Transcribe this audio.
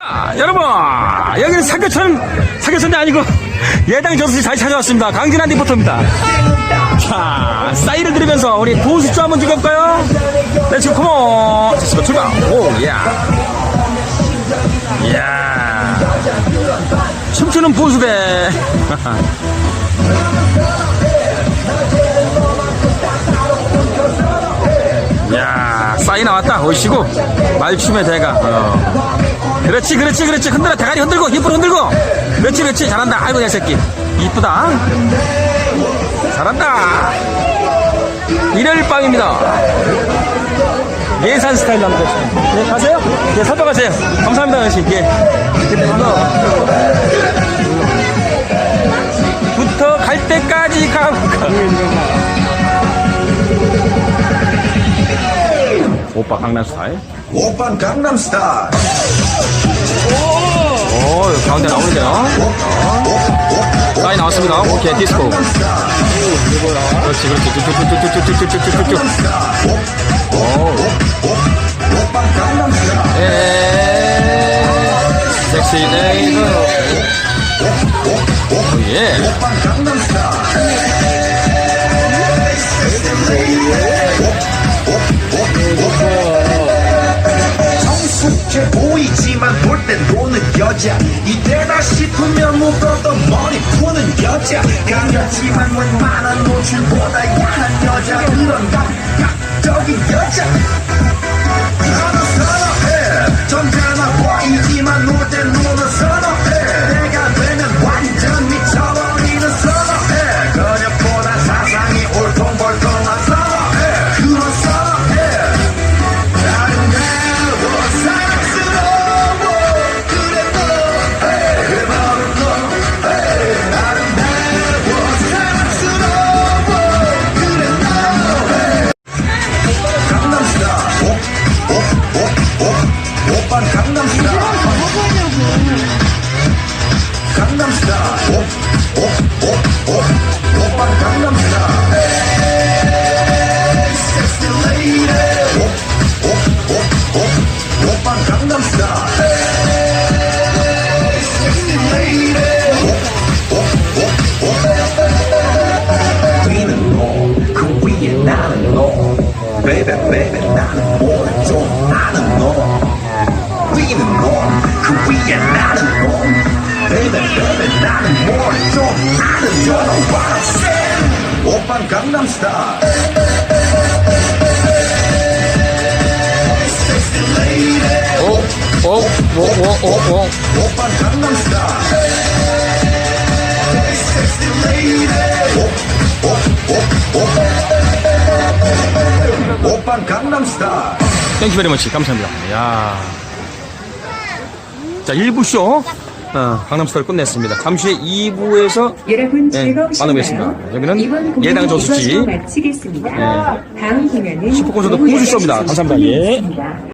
아, 여러분 여기는 사교천 사교천이 아니고 예당 저수지 다시 찾아왔습니다. 강진한 리포터입니다. 자 싸이를 들으면서 우리 고수주 한번 즐겨볼까요? 렛츠 컴온. 자 출발. 오야. 이야. 춤추는 보수대 야 싸이 나왔다. 오시고 말춤의 대가. 어. 그렇지 그렇지 그렇지. 흔들어 대가리 흔들고 힘으로 흔들고. 그렇지 그렇지. 잘한다. 아이고 내 새끼. 이쁘다. 잘한다. 일요일 밤입니다. 예산 스타일 남자 네 가세요. 네 사도 가세요. 감사합니다 아저씨. 예. 부터 갈 때까지 가고 오빠 강남 스타일 오빤 강남 스타일 오, 여기 가운데 나오는데요. 어. 사인 나왔습니다. 오케이, 디스코. 그렇지, 그렇지. 쭉쭉쭉쭉쭉쭉쭉쭉쭉. 오. 오빤 강남 스타일 에 섹시 레이더. 오, 예. 오빤 강남 스타일 여자. 이때다 싶으면 묶었던 머리 푸는 여자. 가렸지만 웬만한 노출보다 좀 아는 너 위는 너그 위에 나는 너 베이베 베이베 나는 뭐를 좀 아는 너 know what I'm saying 오빤 강남스타일. 레이디 오, 오, 오, 오, 오, 오. 오빤 강남스타일. 오빤 강남스타일 땡큐 베리 머치. 감사합니다. 야 자, 1부 쇼. 어, 강남스타일 끝냈습니다. 잠시 후에 2부에서 여러분 네, 즐거우셨나요? 만나뵙겠습니다. 여기는 예당 저수지. 마치겠습니다. 다음 공연은 슈퍼콘서트 오후 고수쇼입니다. 8시 감사합니다. 예. 30분 있습니다.